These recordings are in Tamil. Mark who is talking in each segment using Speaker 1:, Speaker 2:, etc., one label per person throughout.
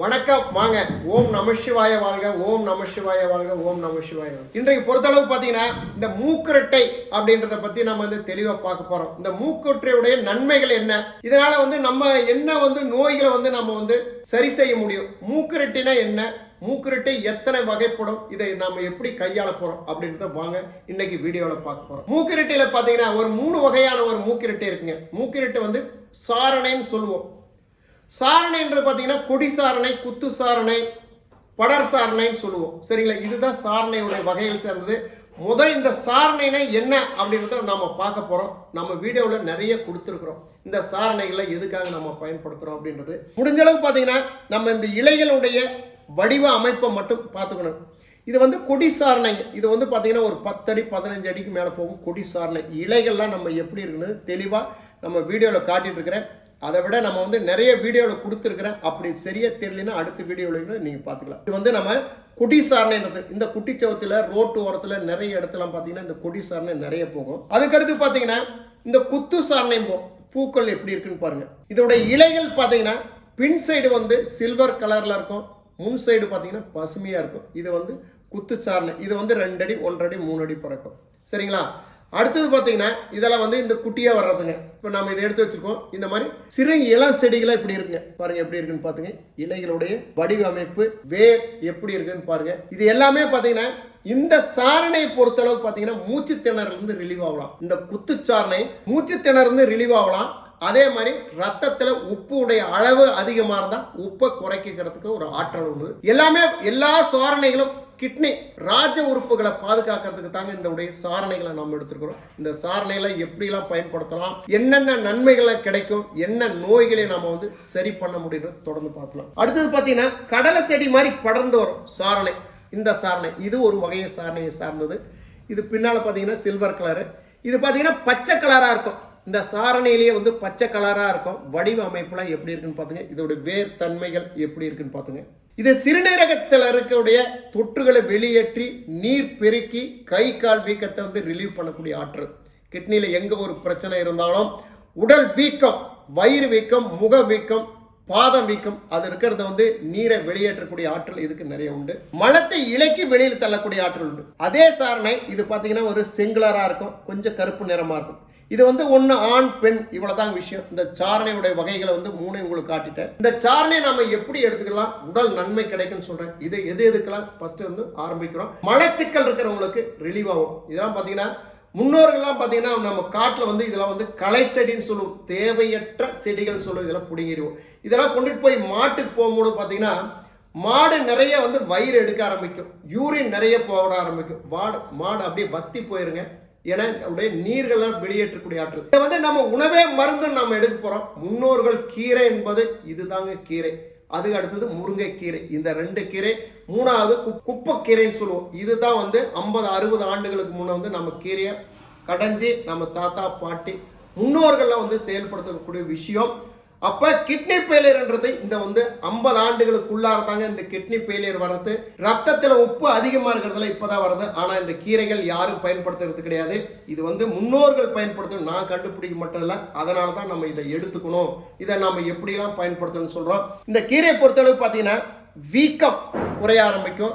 Speaker 1: வணக்கம் வாங்க. ஓம் நம சிவாய வாழ்க ஓம் நம சிவாய வாழ்க ஓம் நம சிவாய வாழ்க. இன்றைக்கு பொறுத்தளவு பார்த்தீங்கன்னா இந்த மூக்குரட்டை அப்படின்றத பத்தி நம்ம வந்து தெளிவாக பார்க்க போறோம். இந்த மூக்குரட்டையுடைய நன்மைகள் என்ன? இதனால வந்து நம்ம என்ன வந்து நோய்களை வந்து நம்ம வந்து சரி செய்ய முடியும்? மூக்குரட்டினா என்ன? மூக்குரட்டை எத்தனை வகைப்படும்? இதை நாம எப்படி கையாள போறோம் அப்படின்றத வாங்க இன்னைக்கு வீடியோவில் பார்க்க போறோம். மூக்குரட்டையில பாத்தீங்கன்னா ஒரு மூணு வகையான ஒரு மூக்கிரட்டை இருக்குங்க. மூக்கிரட்டை வந்து சாரணைன்னு சொல்லுவோம். சாரணைன்றது பார்த்தீங்கன்னா கொடி சாரணை குத்து சாரணை படர் சாரணைன்னு சொல்லுவோம். சரிங்களா? இதுதான் சாரணையுடைய வகையில் சேர்ந்தது. முதல் இந்த சாரணைனா என்ன அப்படின்றத நம்ம பார்க்க போகிறோம் நம்ம வீடியோவில் நிறைய கொடுத்துருக்குறோம். இந்த சாரணைகளை எதுக்காக நம்ம பயன்படுத்துகிறோம் அப்படின்றது. முடிஞ்சளவு பார்த்தீங்கன்னா நம்ம இந்த இலைகளுடைய வடிவ அமைப்பை மட்டும் பார்த்துக்கணும். இது வந்து கொடி சாரணைங்க. இது வந்து பார்த்தீங்கன்னா ஒரு பத்தடி பதினஞ்சு அடிக்கு மேலே போகும் கொடி சாரணை. இலைகள்லாம் நம்ம எப்படி இருக்குன்னு தெளிவாக நம்ம வீடியோவில் காட்டிகிட்டு இருக்கிறேன். அதை விட நம்ம வந்து நிறைய வீடியோவில் கொடுத்துருக்குறேன். அப்படி சரியா தெரியலன்னா அடுத்த வீடியோவில் நீங்கள் பார்த்துக்கலாம் இது வந்து நம்ம குடி சாரணைன்றது. இந்த குட்டி சவத்தில் ரோட்டு ஓரத்தில் நிறைய இடத்துல பார்த்தீங்கன்னா இந்த கொடி சாரணை நிறைய போகும். அதுக்கடுத்து பார்த்தீங்கன்னா இந்த குத்து சாரணையும் போகும் பூக்கள் எப்படி இருக்குன்னு பாருங்கள் இதோட இலைகள் பார்த்தீங்கன்னா பின் சைடு வந்து சில்வர் கலரில் இருக்கும். முன் சைடு பார்த்தீங்கன்னா பசுமையாக இருக்கும். இது வந்து குத்து சாரணை. இது வந்து ரெண்டு அடி அடி மூணு அடி பிறக்கும். சரிங்களா? அடுத்தது பார்த்தீங்கன்னா இதெல்லாம் வந்து இந்த குட்டியாக வர்றதுங்க. இப்போ நம்ம இதை எடுத்து வச்சுருக்கோம். இந்த மாதிரி சிறு இளம் செடிகளாக இப்படி இருக்குங்க. பாருங்க எப்படி இருக்குன்னு பார்த்துங்க இலைகளுடைய வடிவமைப்பு வேர் எப்படி இருக்குன்னு பாருங்க. இது எல்லாமே பார்த்தீங்கன்னா இந்த சாரணையை பொறுத்தளவுக்கு பார்த்தீங்கன்னா மூச்சு திணறல இருந்து ரிலீவ் ஆகலாம். இந்த குத்து சாரணை மூச்சு திணறுந்து ரிலீவ் ஆகலாம். அதே மாதிரி ரத்தத்தில் உப்பு உடைய அளவு அதிகமாக இருந்தால் உப்பை குறைக்கிறதுக்கு ஒரு ஆற்றல் உண்டு. எல்லாமே எல்லா சாரணைகளும் கிட்னி ராஜ உறுப்புகளை பாதுகாக்கிறதுக்கு தாங்க இந்த உடைய சாரணைகளை நாம் எடுத்துருக்கிறோம். இந்த சாரணைகளை எப்படிலாம் பயன்படுத்தலாம் என்னென்ன நன்மைகளை கிடைக்கும் என்ன நோய்களை நாம் வந்து சரி பண்ண முடியும் தொடர்ந்து பார்க்கலாம். அடுத்தது பார்த்தீங்கன்னா கடலை செடி மாதிரி படர்ந்து வரும் சாரணை. இந்த சாரணை இது ஒரு வகையை சாரணையை சார்ந்தது. இது பின்னால் பார்த்தீங்கன்னா சில்வர் கலரு இது பார்த்தீங்கன்னா பச்சை கலராக இருக்கும். இந்த சாரணையிலேயே வந்து பச்சை கலராக இருக்கும். வடிவ அமைப்புலாம் எப்படி இருக்குன்னு பார்த்துங்க இதோட வேர் தன்மைகள் எப்படி இருக்குன்னு பார்த்துங்க இது சிறுநீரகத்தில் இருக்கக்கூடிய தொற்றுகளை வெளியேற்றி நீர் பெருக்கி கை கால் வீக்கத்தை வந்து ரிலீவ் பண்ணக்கூடிய ஆற்றல். கிட்னியில் எங்கே ஒரு பிரச்சனை இருந்தாலும் உடல் வீக்கம் வயிறு வீக்கம் முக வீக்கம் பாதம் வீக்கம் அது இருக்கிறத வந்து நீரை வெளியேற்றக்கூடிய ஆற்றல் இதுக்கு நிறைய உண்டு. மலத்தை இலக்கி வெளியில் தள்ளக்கூடிய ஆற்றல் உண்டு. அதே சாரணை இது பார்த்தீங்கன்னா ஒரு செங்குலராக இருக்கும் கொஞ்சம் கருப்பு நிறமாக இருக்கும். இது வந்து ஒன்று ஆண் பெண் இவ்வளோதான் விஷயம். இந்த சாரணையுடைய வகைகளை வந்து மூணு உங்களுக்கு காட்டிட்டேன். இந்த சாரணையை நம்ம எப்படி எடுத்துக்கலாம்? உடல் நன்மை கிடைக்கும்னு சொல்கிறேன் இது எது எதுக்கெல்லாம் ஃபஸ்ட்டு வந்து ஆரம்பிக்கிறோம். மலச்சிக்கல் இருக்கிறவங்களுக்கு ரிலீவ் ஆகும். இதெல்லாம் பார்த்தீங்கன்னா முன்னோர்கள்லாம் பார்த்தீங்கன்னா நம்ம காட்டில் வந்து இதெல்லாம் வந்து களை செடின்னு சொல்லுவோம் தேவையற்ற செடிகள் சொல்லுவோம் இதெல்லாம் பிடுங்கிடுவோம். இதெல்லாம் கொண்டுட்டு போய் மாட்டுக்கு போகும்போது பார்த்தீங்கன்னா மாடு நிறைய வந்து வயிறு எடுக்க ஆரம்பிக்கும். யூரின் நிறைய போக ஆரம்பிக்கும். மாடு மாடு அப்படியே வத்தி போயிருங்க. ஏன்னா உடைய நீர்கள்லாம் வெளியேற்றக்கூடிய ஆற்றல். இதை வந்து நம்ம உணவே மருந்து நம்ம எடுக்க போகிறோம் முன்னோர்கள் கீரை என்பது இதுதாங்க கீரை. அதுக்கு அடுத்தது முருங்கைக்கீரை. இந்த ரெண்டு கீரை மூணாவது கு- குப்பைக்கீரைன்னு சொல்லுவோம். இதுதான் வந்து ஐம்பது அறுபது ஆண்டுகளுக்கு முன்னே வந்து நம்ம கீரையை கடைஞ்சி நம்ம தாத்தா பாட்டி முன்னோர்கள்லாம் வந்து செயல்படுத்தக்கூடிய விஷயம். அப்ப கிட்னி ஃபெயிலியர்ன்றது இந்த வந்து ஐம்பது ஆண்டுகளுக்குள்ளாக தாங்க இந்த கிட்னி ஃபெயிலியர் வர்றது. ரத்தத்தில் உப்பு அதிகமாக இருக்கிறதுல இப்பதான் வருது ஆனால் இந்த கீரைகள் யாரும் பயன்படுத்துறது கிடையாது. இது வந்து முன்னோர்கள் பயன்படுத்தணும் நான் கண்டுபிடிக்க மட்டும் இல்லை அதனால தான் நம்ம இதை எடுத்துக்கணும். இதை நம்ம எப்படிலாம் பயன்படுத்தணும்னு சொல்கிறோம் இந்த கீரையை பொறுத்தளவு பார்த்தீங்கன்னா வீக்கம் குறைய ஆரம்பிக்கும்.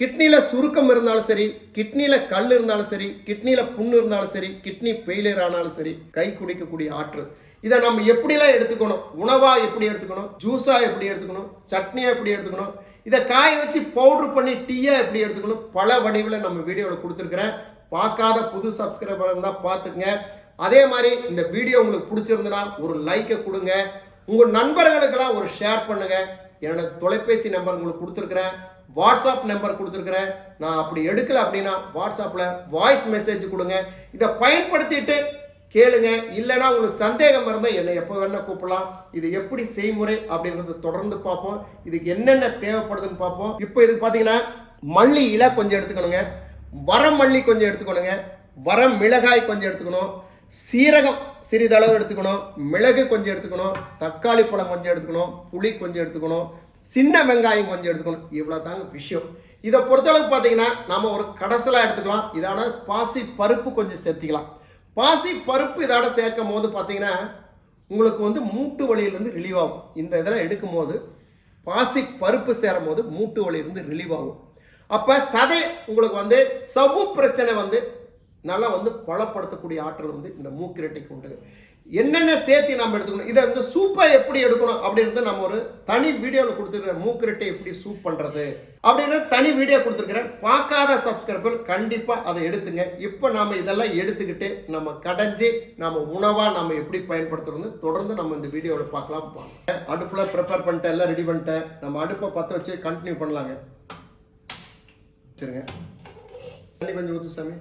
Speaker 1: கிட்னியில் சுருக்கம் இருந்தாலும் சரி கிட்னியில் கல் இருந்தாலும் சரி கிட்னியில் புண்ணு இருந்தாலும் சரி கிட்னி ஃபெயிலியர் ஆனாலும் சரி கை குடிக்கக்கூடிய ஆற்றல். இதை நம்ம எப்படிலாம் எடுத்துக்கணும்? உணவாக எப்படி எடுத்துக்கணும்? ஜூஸாக எப்படி எடுத்துக்கணும்? சட்னியாக எப்படி எடுத்துக்கணும்? இதை காய வச்சு பவுடர் பண்ணி டீயாக எப்படி எடுத்துக்கணும்? பல வடிவில் நம்ம வீடியோவில் கொடுத்துருக்குறேன். பார்க்காத புது சப்ஸ்கிரைபர் இருந்தால் பார்த்துக்குங்க. அதே மாதிரி இந்த வீடியோ உங்களுக்கு பிடிச்சிருந்துன்னா ஒரு லைக்கை கொடுங்க. உங்கள் நண்பர்களுக்கெல்லாம் ஒரு ஷேர் பண்ணுங்க. என்னோட தொலைபேசி நம்பர் உங்களுக்கு கொடுத்துருக்குறேன். வாட்ஸ்அப் நம்பர் கொடுத்துருக்குறேன். நான் அப்படி எடுக்கல அப்படின்னா வாட்ஸ்அப்பில் வாய்ஸ் மெசேஜ் கொடுங்க. இதை பயன்படுத்திட்டு கேளுங்க. இல்லைன்னா உங்களுக்கு சந்தேகம் இருந்தால் என்னை எப்போ வேணால் கூப்பிடலாம். இது எப்படி செய்முறை அப்படின்றத தொடர்ந்து பார்ப்போம். இதுக்கு என்னென்ன தேவைப்படுதுன்னு பார்ப்போம். இப்போ இதுக்கு பார்த்தீங்கன்னா மல்லி இலை கொஞ்சம் எடுத்துக்கணுங்க. வரமல்லி கொஞ்சம் எடுத்துக்கணுங்க. வர மிளகாய் கொஞ்சம் எடுத்துக்கணும். சீரகம் சிறிதளவு எடுத்துக்கணும். மிளகு கொஞ்சம் எடுத்துக்கணும். தக்காளி பழம் கொஞ்சம் எடுத்துக்கணும். புளி கொஞ்சம் எடுத்துக்கணும். சின்ன வெங்காயம் கொஞ்சம் எடுத்துக்கணும். இவ்வளோ தாங்க விஷயம். இதை பொறுத்தளவுக்கு பார்த்தீங்கன்னா நம்ம ஒரு கடைசலாக எடுத்துக்கலாம். இதான பாசி பருப்பு கொஞ்சம் சேர்த்திக்கலாம். பாசி பருப்பு இதோட சேர்க்கும் போது பார்த்தீங்கன்னா உங்களுக்கு வந்து மூட்டு வலியிலேருந்து ரிலீவ் ஆகும். இந்த இதெல்லாம் எடுக்கும் போது பாசி பருப்பு சேரும் போது மூட்டு வலியிலேருந்து ரிலீவாகும் ரிலீவ் ஆகும். அப்போ சதை உங்களுக்கு வந்து சவ்வு பிரச்சனை வந்து நல்லா வந்து பலப்படுத்தக்கூடிய ஆற்றல் வந்து இந்த மூக்கிரட்டைக்கு உண்டு. என்னென்ன சேர்த்து நம்ம எடுத்துக்கணும்? இதை வந்து சூப்பை எப்படி எடுக்கணும் அப்படின்றது நம்ம ஒரு தனி வீடியோவில் கொடுத்துருக்கிறேன் மூக்கிரட்டை எப்படி சூப் பண்ணுறது அப்படின்னு தனி வீடியோ கொடுத்துருக்கிறேன் பார்க்காத சப்ஸ்கிரைபர் கண்டிப்பாக அதை எடுத்துங்க. இப்போ நாம் இதெல்லாம் எடுத்துக்கிட்டு நம்ம கடைஞ்சி நம்ம உணவாக நம்ம எப்படி பயன்படுத்துறது தொடர்ந்து நம்ம இந்த வீடியோவில் பார்க்கலாம். அடுப்பில் ப்ரிப்பேர் பண்ணிட்டேன் எல்லாம் ரெடி பண்ணிட்டேன். நம்ம அடுப்பை பற்ற வச்சு கண்டினியூ பண்ணலாங்க. சரிங்க. தண்ணி கொஞ்சம் ஊற்று சாமி.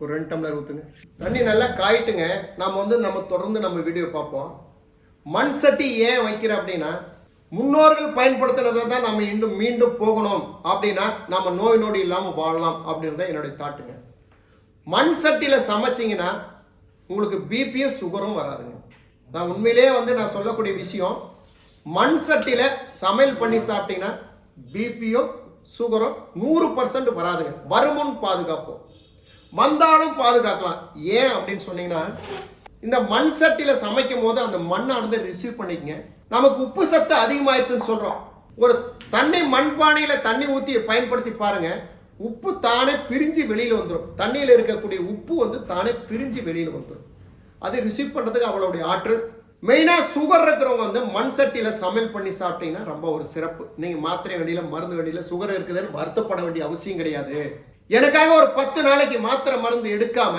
Speaker 1: ஒரு ரெண்டு டம்ளர் ஊற்றுங்க தண்ணி நல்லா காயிட்டுங்க. நாம் வந்து நம்ம தொடர்ந்து நம்ம வீடியோ பார்ப்போம். மண் சட்டி ஏன் வைக்கிற அப்படின்னா முன்னோர்கள் பயன்படுத்தினதை தான் நம்ம இன்னும் மீண்டும் போகணும் அப்படின்னா நம்ம நோய் நொடி இல்லாமல் வாழலாம் அப்படின்றத என்னுடைய தாட்டுங்க. மண் சட்டியில் சமைச்சிங்கன்னா உங்களுக்கு பிபியும் சுகரும் வராதுங்க. நான் உண்மையிலேயே வந்து நான் சொல்லக்கூடிய விஷயம் மண் சட்டியில் சமையல் பண்ணி சாப்பிட்டீங்கன்னா பிபியும் சுகரும் நூறு பர்சன்ட் வராதுங்க. வருமுன் பாதுகாப்போம். வந்தாலும் பாதுகாக்கலாம். ஏன் அப்படின்னு சொன்னீங்கன்னா இந்த மண் சட்டியில் சமைக்கும் போது அந்த மண்ணானது ரிசீவ் பண்ணிக்கங்க. நமக்கு உப்பு சத்து அதிகமாயிருச்சுன்னு சொல்கிறோம் ஒரு தண்ணி மண்பானையில் தண்ணி ஊற்றி பயன்படுத்தி பாருங்கள் உப்பு தானே பிரிஞ்சு வெளியில் வந்துடும் தண்ணியில் இருக்கக்கூடிய உப்பு வந்து தானே பிரிஞ்சு வெளியில் வந்துடும் அது ரிசீவ் பண்ணுறதுக்கு அவளுடைய ஆற்றல். மெயினாக சுகர் இருக்கிறவங்க வந்து மண் சட்டியில் சமையல் பண்ணி சாப்பிட்டீங்கன்னா ரொம்ப ஒரு சிறப்பு. நீங்கள் மாத்திரை வண்டியில் மருந்து வண்டியில் சுகர் இருக்குதுன்னு வருத்தப்பட வேண்டிய அவசியம் கிடையாது. எனக்காக ஒரு பத்து நாளைக்கு மாத்திரை மருந்து எடுக்காம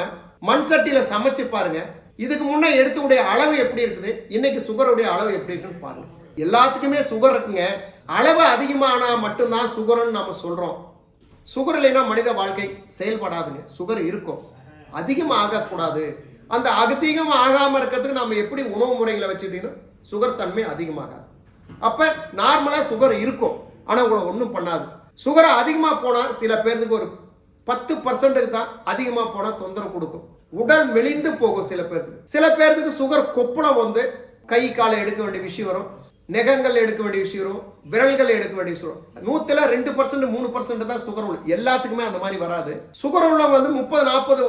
Speaker 1: மண் சட்டியில் சமைச்சு பாருங்க. இதுக்கு முன்னே எடுத்துடைய அளவு எப்படி இருக்குது? இன்னைக்கு சுகருடைய அளவு எப்படி இருக்குன்னு பாருங்க. எல்லாத்துக்குமே சுகர் இருக்குங்க. அளவு அதிகமானா மட்டும்தான் சுகர்னு நம்ம சொல்றோம். சுகர் இல்லைன்னா மனித வாழ்க்கை செயல்படாதுங்க. சுகர் இருக்கும். அதிகமாக ஆகக்கூடாது அந்த அதிகம் ஆகாம இருக்கிறதுக்கு நம்ம எப்படி உணவு முறைகளை வச்சுக்கிட்டீங்கன்னா சுகர் தன்மை அதிகமாகாது. அப்ப நார்மலா சுகர் இருக்கும். ஆனா உங்களை ஒன்றும் பண்ணாது. சுகர் அதிகமாக போனால் சில பேர்த்துக்கு ஒரு பத்து பர்சன்ட்டுக்கு தான் அதிகமாக போனால் தொந்தரவு கொடுக்கும். உடல் மெலிந்து போகும் சில பேர்த்துக்கு சில பேர்த்துக்கு சுகர் கொப்பளம் வந்து கை காலை எடுக்க வேண்டிய விஷயம் வரும். நெகங்கள் எடுக்க வேண்டிய விஷயம் வரும். விரல்கள் எடுக்க வேண்டிய விஷயம் வரும். நூத்துல ரெண்டு பர்சன்ட் மூணு பர்சன்ட் தான் சுகர் உள்ள. எல்லாத்துக்குமே அந்த மாதிரி வராது. சுகர் உள்ள வந்து முப்பது நாற்பது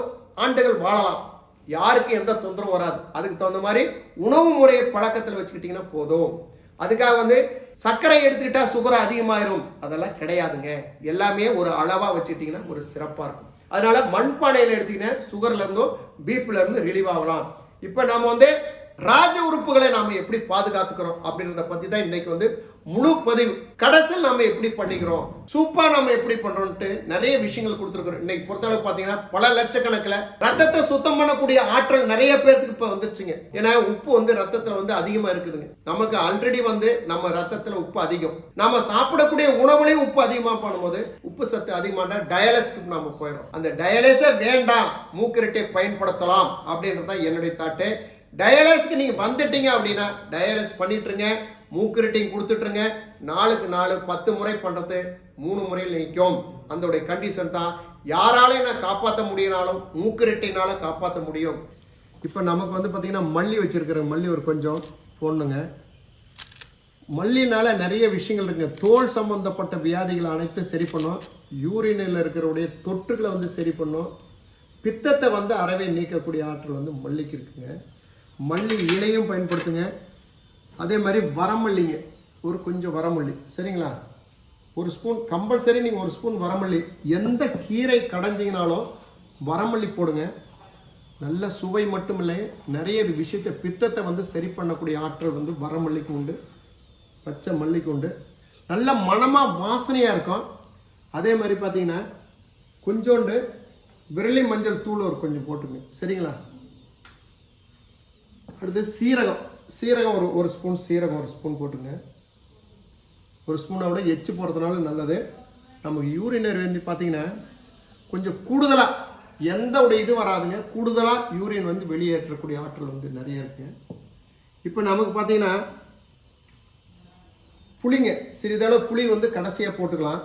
Speaker 1: ஆண்டுகள் வாழலாம். யாருக்கு எந்த தொந்தரவும் வராது. அதுக்கு தகுந்த மாதிரி உணவு முறையை பழக்கத்தில் வச்சுக்கிட்டிங்கன்னா போதும். அதுக்காக வந்து சர்க்கரை எடுத்துக்கிட்டா சுகர் அதிகமாயிரும். அதெல்லாம் கிடையாதுங்க. எல்லாமே ஒரு அளவா வச்சுக்கிட்டீங்கன்னா ஒரு சிறப்பா இருக்கும். அதனால மண்பானையில் எடுத்தீங்கன்னா சுகர்ல பீப்பிலேருந்து பீப்ல இருந்து ரிலீவ் ஆகலாம். இப்போ நாம வந்து ராஜ உறுப்புகளை நாம எப்படி பாதுகாத்துக்கிறோம் அப்படின்றத பத்தி தான் இன்னைக்கு வந்து முழு பதிவு. கடைசியில் நம்ம எப்படி பண்ணிக்கிறோம்? சூப்பா நம்ம எப்படி பண்றோம்ட்டு நிறைய விஷயங்கள் கொடுத்துருக்கிறோம். இன்னைக்கு பொறுத்தளவு பாத்தீங்கன்னா பல லட்சக்கணக்கில் ரத்தத்தை சுத்தம் பண்ணக்கூடிய ஆற்றல் நிறைய பேர்த்துக்கு இப்ப வந்துருச்சுங்க. ஏன்னா உப்பு வந்து ரத்தத்துல வந்து அதிகமா இருக்குதுங்க. நமக்கு ஆல்ரெடி வந்து நம்ம ரத்தத்துல உப்பு அதிகம். நாம சாப்பிடக்கூடிய உணவுலையும் உப்பு அதிகமா பண்ணும்போது உப்பு சத்து அதிகமான டயாலிசிஸ்க்கு நாம போயிடும் அந்த டயாலிசே வேண்டாம். மூக்கிரட்டை பயன்படுத்தலாம் அப்படின்றது தான் என்னுடைய தாட்டு டயாலிஸ்க்கு நீங்கள் வந்துட்டீங்க அப்படின்னா டயாலிஸ் பண்ணிட்டுருங்க மூக்குரட்டையும் கொடுத்துட்ருங்க நாளுக்கு நாலு பத்து முறை பண்ணுறது மூணு முறையில் நிற்கும் அந்த கண்டிஷன் தான் யாராலையும் நான் காப்பாற்ற முடியினாலும் மூக்குரட்டைனால காப்பாற்ற முடியும். இப்போ நமக்கு வந்து பார்த்தீங்கன்னா மல்லி வச்சுருக்கிற மல்லி ஒரு கொஞ்சம் போடணுங்க மல்லினால் நிறைய விஷயங்கள் இருக்குங்க. தோல் சம்பந்தப்பட்ட வியாதிகள் அனைத்தும் சரி பண்ணும். யூரினில் இருக்கிறவுடைய தொற்றுகளை வந்து சரி பண்ணும். பித்தத்தை வந்து அறவே நீக்கக்கூடிய ஆற்றல் வந்து மல்லிக்கு இருக்குங்க. மல்லி இலையும் பயன்படுத்துங்க. அதே மாதிரி வரமல்லிங்க ஒரு கொஞ்சம் வரமல்லி. சரிங்களா? ஒரு ஸ்பூன் கம்பல்சரி நீங்கள் ஒரு ஸ்பூன் வரமல்லி. எந்த கீரை கடைஞ்சிங்கனாலும் வரமல்லி போடுங்க. நல்ல சுவை மட்டும் இல்லை நிறைய இது விஷயத்தை பித்தத்தை வந்து சரி பண்ணக்கூடிய ஆற்றல் வந்து வரமல்லிக்கு உண்டு பச்சை மல்லிக்கு உண்டு. நல்ல மணமாக வாசனையாக இருக்கும். அதே மாதிரி பார்த்தீங்கன்னா கொஞ்சோண்டு விரலி மஞ்சள் தூள் ஒரு கொஞ்சம் போட்டுங்க சரிங்களா? அடுத்து சீரகம். சீரகம் ஒரு ஒரு ஸ்பூன் சீரகம் ஒரு ஸ்பூன் போட்டுங்க. ஒரு ஸ்பூனை விட எச்சு போடுறதுனால நல்லது. நமக்கு யூரினர் வந்து பார்த்தீங்கன்னா கொஞ்சம் கூடுதலாக எந்த ஒரு இது வராதுங்க. கூடுதலாக யூரின் வந்து வெளியேற்றக்கூடிய ஆற்றல் வந்து நிறைய இருக்குது இப்போ நமக்கு பார்த்தீங்கன்னா புளிங்க சிறிதளவு புளி வந்து கடைசியாக போட்டுக்கலாம்.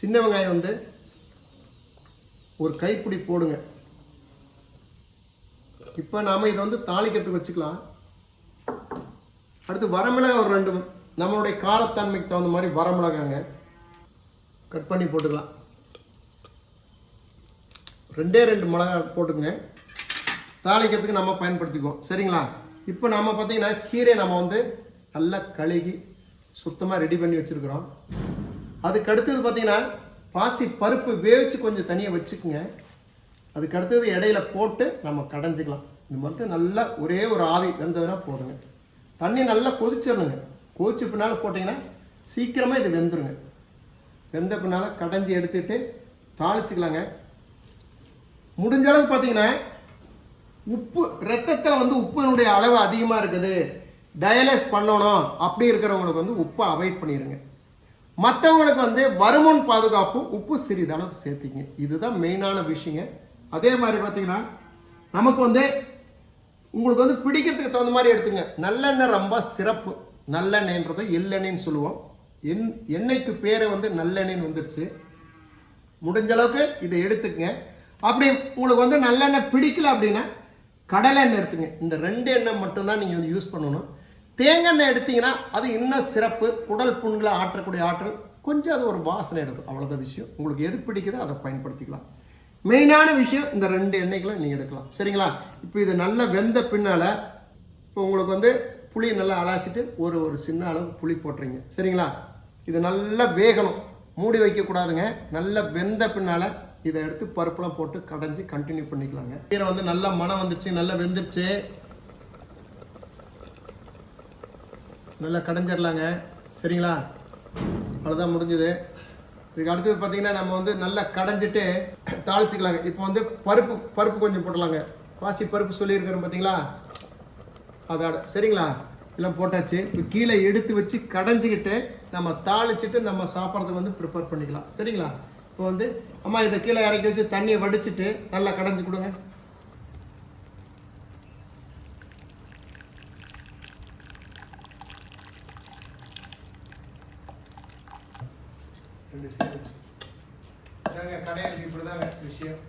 Speaker 1: சின்ன வெங்காயம் வந்து ஒரு கைப்பிடி போடுங்க. இப்போ நாம் இதை வந்து தாளிக்கிறதுக்கு வச்சுக்கலாம். அடுத்து வரமிளகாய் ஒரு ரெண்டு நம்மளுடைய காரத்தன்மைக்கு தகுந்த மாதிரி வரமிளகாங்க கட் பண்ணி போட்டுக்கலாம். ரெண்டே ரெண்டு மிளகாய் போட்டுக்கங்க. தாளிக்கிறதுக்கு நம்ம பயன்படுத்திக்குவோம். சரிங்களா? இப்போ நம்ம பார்த்தீங்கன்னா கீரை நம்ம வந்து நல்லா கழுகி சுத்தமாக ரெடி பண்ணி வச்சுருக்குறோம். அதுக்கு அடுத்தது பார்த்திங்கன்னா பாசி பருப்பு வேவிச்சு கொஞ்சம் தனியாக வச்சுக்குங்க. அதுக்கு அடுத்தது இடையில போட்டு நம்ம கடைஞ்சிக்கலாம். இது மட்டும் நல்லா ஒரே ஒரு ஆவி வெந்ததுன்னா போதுங்க. தண்ணி நல்லா கொதிச்சிடணுங்க. கொதிச்ச பின்னால் போட்டிங்கன்னா சீக்கிரமாக இது வெந்துருங்க. வெந்த பின்னால் கடைஞ்சி எடுத்துட்டு தாளிச்சிக்கலாங்க. முடிஞ்ச அளவுக்கு பார்த்தீங்கன்னா உப்பு ரத்தத்தில் வந்து உப்பினுடைய அளவு அதிகமாக இருக்குது. டயலைஸ் பண்ணணும். அப்படி இருக்கிறவங்களுக்கு வந்து உப்பை அவாய்ட் பண்ணிடுங்க மற்றவங்களுக்கு வந்து வருமுன் பாதுகாப்பு உப்பு சிறிதளவுக்கு சேர்த்திங்க. இதுதான் மெயினான விஷயங்க. அதே மாதிரி பார்த்தீங்கன்னா நமக்கு வந்து உங்களுக்கு வந்து பிடிக்கிறதுக்கு தகுந்த மாதிரி எடுத்துங்க. நல்லெண்ணெய் ரொம்ப சிறப்பு. நல்லெண்ணெய்ன்றதை எள்ளெண்ணெய்ன்னு சொல்லுவோம். எண் எண்ணெய்க்கு பேரை வந்து நல்லெண்ணெய்ன்னு வந்துருச்சு. முடிஞ்ச அளவுக்கு இதை எடுத்துக்கங்க. அப்படி உங்களுக்கு வந்து நல்லெண்ணெய் பிடிக்கல அப்படின்னா கடலை எண்ணெய் எடுத்துங்க. இந்த ரெண்டு எண்ணெய் மட்டும்தான் நீங்கள் வந்து யூஸ் பண்ணணும். தேங்காய் எண்ணெய் எடுத்தீங்கன்னா அது இன்னும் சிறப்பு. குடல் புண்களை ஆற்றக்கூடிய ஆற்றல். கொஞ்சம் அது ஒரு வாசனை எடுக்கும். அவ்வளோதான் விஷயம். உங்களுக்கு எது பிடிக்குதோ அதை பயன்படுத்திக்கலாம். மெயினான விஷயம் இந்த ரெண்டு எண்ணெய்களை நீங்கள் எடுக்கலாம். சரிங்களா? இப்போ இது நல்லா வெந்த பின்னால் இப்போ உங்களுக்கு வந்து புளி நல்லா அலாசிட்டு ஒரு ஒரு சின்ன அளவு புளி போட்டுறீங்க சரிங்களா? இது நல்லா வேகணும். மூடி வைக்கக்கூடாதுங்க. நல்லா வெந்த பின்னால் இதை எடுத்து பருப்புலாம் போட்டு கடைஞ்சி கண்டினியூ பண்ணிக்கலாங்க. கீரை வந்து நல்லா மனம் வந்துருச்சு நல்லா வெந்துருச்சு. நல்லா கடைஞ்சிடலாங்க சரிங்களா? அவ்வளோதான் முடிஞ்சுது. இதுக்கு அடுத்தது பார்த்தீங்கன்னா நம்ம வந்து நல்லா கடைஞ்சிட்டு தாளிச்சுக்கலாங்க. இப்போ வந்து பருப்பு பருப்பு கொஞ்சம் போட்டலாங்க பாசி பருப்பு சொல்லியிருக்கிறோம் பார்த்தீங்களா அதோட சரிங்களா? எல்லாம் போட்டாச்சு. இப்போ கீழே எடுத்து வச்சு கடைஞ்சிக்கிட்டு நம்ம தாளிச்சிட்டு நம்ம சாப்பிட்றதுக்கு வந்து ப்ரிப்பேர் பண்ணிக்கலாம். சரிங்களா? இப்போ வந்து அம்மா இதை கீழே இறக்கி வச்சு தண்ணியை வடிச்சிட்டு நல்லா கடைஞ்சி கொடுங்க. ரெண்டு சீர் வச்சு இதாங்க கடையில் இப்படி தாங்க விஷயம்.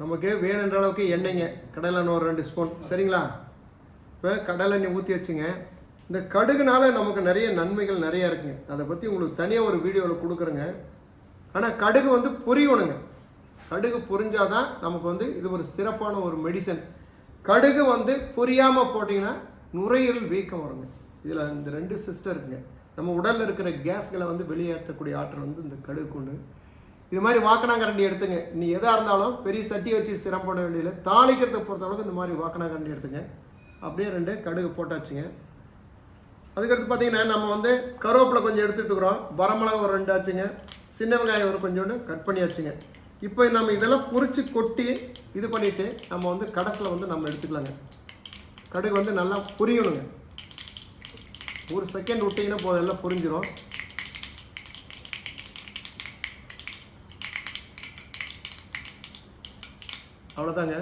Speaker 1: நமக்கு வேணுன்ற அளவுக்கு எண்ணெய்ங்க. கடலை ஒரு ரெண்டு ஸ்பூன் சரிங்களா? இப்போ கடலை எண்ணெய் ஊற்றி வச்சுங்க. இந்த கடுகுனால நமக்கு நிறைய நன்மைகள் நிறைய இருக்குங்க. அதை பற்றி உங்களுக்கு தனியாக ஒரு வீடியோவில் கொடுக்குறேங்க. ஆனால் கடுகு வந்து புரியணுங்க. கடுகு புரிஞ்சாதான் நமக்கு வந்து இது ஒரு சிறப்பான ஒரு மெடிசன் கடுகு வந்து புரியாமல் போட்டிங்கன்னா நுரையீரல் வீக்கம் வருங்க. இதில் இந்த ரெண்டு சிஸ்டம் இருக்குங்க. நம்ம உடலில் இருக்கிற கேஸ்களை வந்து வெளியேற்றக்கூடிய ஆற்றல் வந்து இந்த கடுகு உண்டு. இது மாதிரி வாக்கனாங்கரண்டி எடுத்துங்க. நீ எதாக இருந்தாலும் பெரிய சட்டி வச்சு சிரம் பண்ண வேண்டியதில்லை. தாளிக்கிறதை பொறுத்தளவுக்கு இந்த மாதிரி வாக்கனாங்கரண்டி எடுத்துங்க. அப்படியே ரெண்டு கடுகு போட்டாச்சுங்க. அதுக்கடுத்து பார்த்தீங்கன்னா நம்ம வந்து கருவேப்பிலை கொஞ்சம் எடுத்துட்டுக்கிறோம் வரமிளகா ஒரு ரெண்டு ஆச்சுங்க. சின்ன வெங்காயம் ஒரு கொஞ்சோண்டு கட் பண்ணியாச்சுங்க. இப்போ நம்ம இதெல்லாம் பொறிச்சு கொட்டி இது பண்ணிவிட்டு நம்ம வந்து கடைசியில் வந்து நம்ம எடுத்துக்கலாங்க. கடுகு வந்து நல்லா புரியணுங்க. ஒரு செகண்ட் விட்டிங்கன்னா போதும் எல்லாம் புரிஞ்சிடும் அவ்வளோதாங்க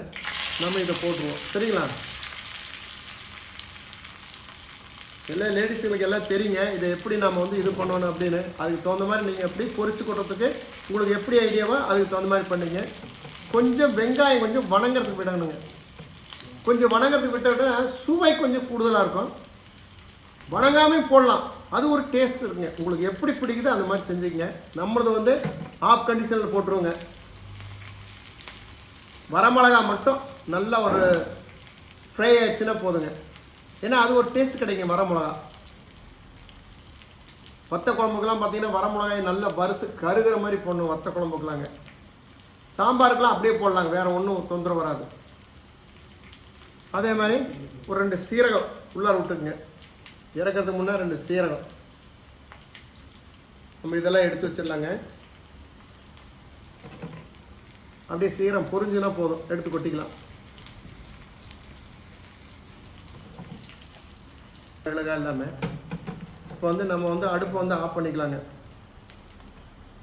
Speaker 1: நம்ம இதை போட்டுருவோம். சரிங்களா? எல்லா லேடிஸுங்களுக்கு எல்லாம் தெரியுங்க. இதை எப்படி நம்ம வந்து இது பண்ணணும் அப்படின்னு. அதுக்கு தகுந்த மாதிரி நீங்கள் எப்படி பொறிச்சு கொட்டுறதுக்கு உங்களுக்கு எப்படி ஐடியாவோ அதுக்கு தகுந்த மாதிரி பண்ணுங்க. கொஞ்சம் வெங்காயம் கொஞ்சம் வணங்குறதுக்கு விடணுங்க. கொஞ்சம் வணங்குறதுக்கு விட்டா சுவை கொஞ்சம் கூடுதலாக இருக்கும். வணங்காமே போடலாம். அது ஒரு டேஸ்ட் இருக்குங்க. உங்களுக்கு எப்படி பிடிக்குதோ அந்த மாதிரி செஞ்சுக்கங்க. நம்மளது வந்து ஆஃப் கண்டிஷனில் போட்டுருவோங்க. வரமிளகா மட்டும் நல்ல ஒரு ஃப்ரை ஆயிடுச்சுன்னா போதுங்க. ஏன்னா அது ஒரு டேஸ்ட் கிடைக்கும் வரமிளகா. வத்த குழம்புக்கெல்லாம் பார்த்தீங்கன்னா வரமிளகாய் நல்லா வறுத்து கருகிற மாதிரி போடணும் வத்த குழம்புக்கலாங்க சாம்பாருக்கெலாம் அப்படியே போடலாங்க வேறு ஒன்றும் தொந்தரவு வராது. அதே மாதிரி ஒரு ரெண்டு சீரகம் உள்ளார விட்டுக்குங்க. இறக்கிறதுக்கு முன்னே ரெண்டு சீரகம். நம்ம இதெல்லாம் எடுத்து வச்சிடலாங்க. அப்படியே சீரம் பொரிஞ்சுனா போதும் எடுத்து கொட்டிக்கலாம். மிளகா இல்லாமல் இப்போ வந்து நம்ம வந்து அடுப்பை வந்து ஆஃப் பண்ணிக்கலாங்க.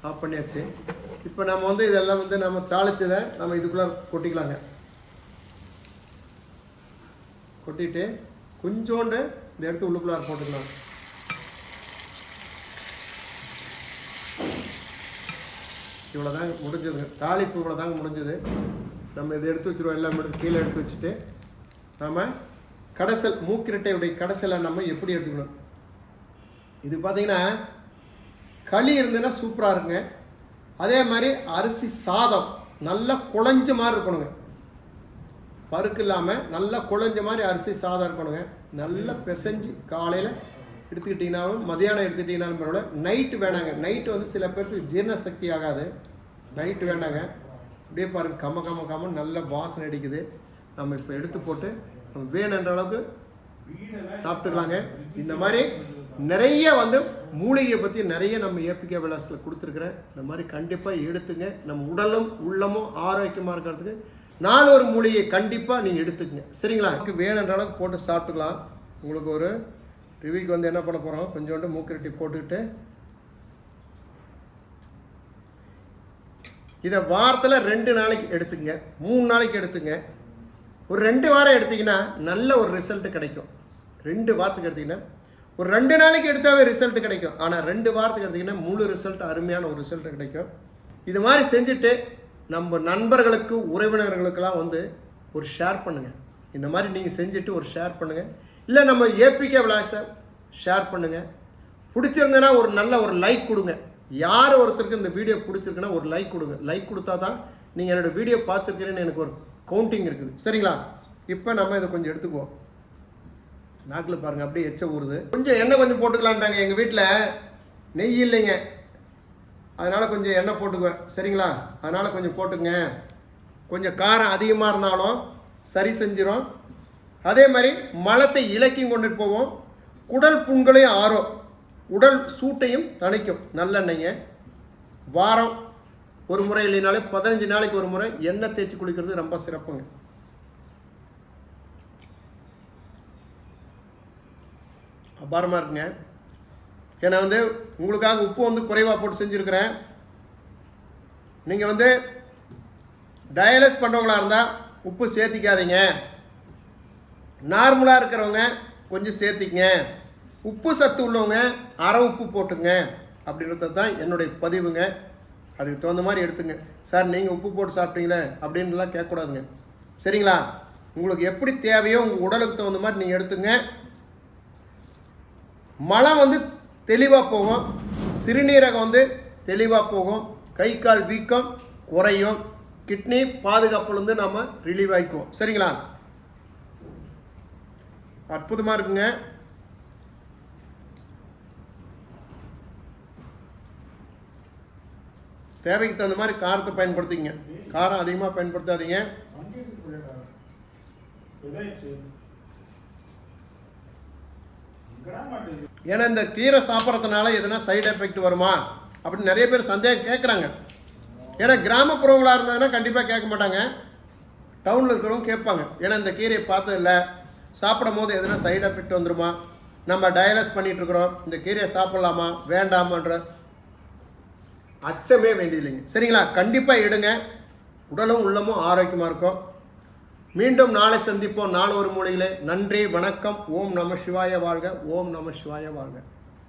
Speaker 1: ஆஃப் பண்ணியாச்சு. இப்போ நம்ம வந்து இதெல்லாம் வந்து நம்ம தாளிச்சதை நம்ம இதுக்குள்ளே கொட்டிக்கலாங்க. கொட்டிட்டு கொஞ்சோண்டு இந்த எடுத்து உள்ளுக்குள்ளார போட்டுக்கலாம். இவ்வளோதாங்க முடிஞ்சதுங்க. தாளிப்பு இவ்வளோதாங்க முடிஞ்சது. நம்ம இதை எடுத்து வச்சுருவோம். எல்லாம் எடுத்து கீழே எடுத்து வச்சுட்டு நாம கடைசல் மூக்கிரட்டையுடைய கடைசலை நம்ம எப்படி எடுத்துக்கணும்? இது பார்த்தீங்கன்னா களி இருந்ததுன்னா சூப்பராக இருக்குங்க. அதே மாதிரி அரிசி சாதம் நல்லா குழஞ்ச மாதிரி இருக்கணுங்க. பருக்கு இல்லாமல் நல்லா குழஞ்ச மாதிரி அரிசி சாதம் இருக்கணுங்க. நல்லா பிசைஞ்சு காலையில் எடுத்துக்கிட்டிங்கனாலும் மதியானம் எடுத்துக்கிட்டிங்கனாலும் பரவாயில்ல. நைட்டு வேணாங்க. நைட்டு வந்து சில பேருக்கு ஜீரண சக்தி ஆகாது. நைட்டு வேண்டாங்க அப்படியே பாருங்க. கம கம்ம கம்ம நல்ல வாசனை அடிக்குது. நம்ம இப்போ எடுத்து போட்டு நம்ம வேணுன்ற அளவுக்கு சாப்பிட்டுக்கலாங்க. இந்த மாதிரி நிறைய வந்து மூலிகையை பற்றி நிறைய நம்ம ஏபிகே விலாஸில் கொடுத்துருக்குறேன் இந்த மாதிரி கண்டிப்பாக எடுத்துங்க. நம்ம உடலும் உள்ளமும் ஆரோக்கியமாக இருக்கிறதுக்கு நாலு ஒரு மூலிகையை கண்டிப்பாக நீங்கள் எடுத்துக்கங்க. சரிங்களா? எனக்கு வேணுன்ற அளவுக்கு போட்டு சாப்பிட்டுக்கலாம். உங்களுக்கு ஒரு ரிவ்யூக்கு வந்து என்ன பண்ண போகிறோம் கொஞ்சோண்டு மூக்கிரட்டி போட்டுக்கிட்டு இதை வாரத்தில் ரெண்டு நாளைக்கு எடுத்துங்க மூணு நாளைக்கு எடுத்துங்க. ஒரு ரெண்டு வாரம் எடுத்திங்கன்னா நல்ல ஒரு ரிசல்ட் கிடைக்கும். ரெண்டு வாரத்துக்கு எடுத்திங்கன்னா ஒரு ரெண்டு நாளைக்கு எடுத்தாவே ரிசல்ட் கிடைக்கும். ஆனால் ரெண்டு வாரத்துக்கு எடுத்தீங்கன்னா முழு ரிசல்ட் அருமையான ஒரு ரிசல்ட் கிடைக்கும். இது மாதிரி செஞ்சுட்டு நம்ம நண்பர்களுக்கு உறவினர்களுக்கெல்லாம் வந்து ஒரு ஷேர் பண்ணுங்கள் இந்த மாதிரி நீங்கள் செஞ்சுட்டு ஒரு ஷேர் பண்ணுங்கள் இல்லை நம்ம ஏபிகே விளாக்ஸை ஷேர் பண்ணுங்கள் பிடிச்சிருந்தேன்னா ஒரு நல்ல ஒரு லைக் கொடுங்க. யார் ஒருத்தருக்கு இந்த வீடியோ பிடிச்சிருக்குன்னா ஒரு லைக் கொடுங்க. லைக் கொடுத்தா தான் நீங்கள் என்னோட வீடியோ பார்த்துருக்கிறேன்னு எனக்கு ஒரு கவுண்டிங் இருக்குது. சரிங்களா? இப்போ நம்ம இதை கொஞ்சம் எடுத்துக்குவோம். நாக்கில் பாருங்கள் அப்படியே எச்ச ஊறுது. கொஞ்சம் எண்ணெய் கொஞ்சம் போட்டுக்கலான்ட்டாங்க எங்கள் வீட்டில் நெய் இல்லைங்க. அதனால் கொஞ்சம் எண்ணெய் போட்டுக்குவேன். சரிங்களா? அதனால் கொஞ்சம் போட்டுங்க கொஞ்சம் காரம் அதிகமாக இருந்தாலும் சரி செஞ்சிடும் அதே மாதிரி மலத்தை இலக்கியும் கொண்டுட்டு போவோம். குடல் புண்களையும் ஆறும். உடல் சூட்டையும் தணிக்கும் நல்லெண்ணெய்ங்க. வாரம் ஒரு முறை இல்லைனாலே பதினஞ்சு நாளைக்கு ஒரு முறை எண்ணெய் தேய்ச்சி குளிக்கிறது ரொம்ப சிறப்புங்க. அபாரமாக இருக்குங்க. ஏன்னா வந்து உங்களுக்காக உப்பு வந்து குறைவாக போட்டு செஞ்சுருக்கிறேன். நீங்கள் வந்து டயலிஸ் பண்ணுறவங்களா இருந்தால் உப்பு சேர்த்திக்காதீங்க. நார்மலாக இருக்கிறவங்க கொஞ்சம் சேர்த்திக்கங்க. உப்பு சத்து உள்ளவங்க அரை உப்பு போட்டுங்க அப்படின்றது தான் என்னுடைய பதிவுங்க. அதுக்கு தகுந்த மாதிரி எடுத்துங்க. சார் நீங்கள் உப்பு போட்டு சாப்பிட்டீங்களே அப்படின்லாம் கேட்கக்கூடாதுங்க. சரிங்களா? உங்களுக்கு எப்படி தேவையோ உங்கள் உடலுக்கு தகுந்த மாதிரி நீங்கள் எடுத்துங்க. மலம் வந்து தெளிவாக போகும். சிறுநீரகம் வந்து தெளிவாக போகும். கை கால் வீக்கம் குறையும். கிட்னி பாதுகாப்புலேருந்து நம்ம ரிலீவ் ஆகிக்குவோம் சரிங்களா? அற்புதமாக இருக்குங்க. தேவைக்கு தகுந்த மாதிரி காரத்தை பயன்படுத்திங்க காரம் அதிகமாக பயன்படுத்தாதீங்க. ஏன்னா இந்த கீரை சாப்பிட்றதுனால எதுனா சைடு எஃபெக்ட் வருமா? அப்படின்னு நிறைய பேர் சந்தேகம் கேட்குறாங்க ஏன்னா கிராமப்புறங்களாக இருந்ததுன்னா கண்டிப்பாக கேட்க மாட்டாங்க. டவுனில் இருக்கிறவங்க கேட்பாங்க. ஏன்னா இந்த கீரையை பார்த்ததில்ல. சாப்பிடும் போது எதுனா சைடு எஃபெக்ட் வந்துருமா? நம்ம டயலஸ் பண்ணிகிட்ருக்குறோம் இந்த கீரையை சாப்பிட்லாமா? வேண்டாமான்ற அச்சமே வேண்டியதில்லைங்க. சரிங்களா? கண்டிப்பாக எடுங்க. உடலும் உள்ளமும் ஆரோக்கியமாக இருக்கும். மீண்டும் நாளை சந்திப்போம். நாலு ஒரு மூலையிலே. நன்றி வணக்கம். ஓம் நம சிவாய வாழ்க. ஓம் நம சிவாய வாழ்க.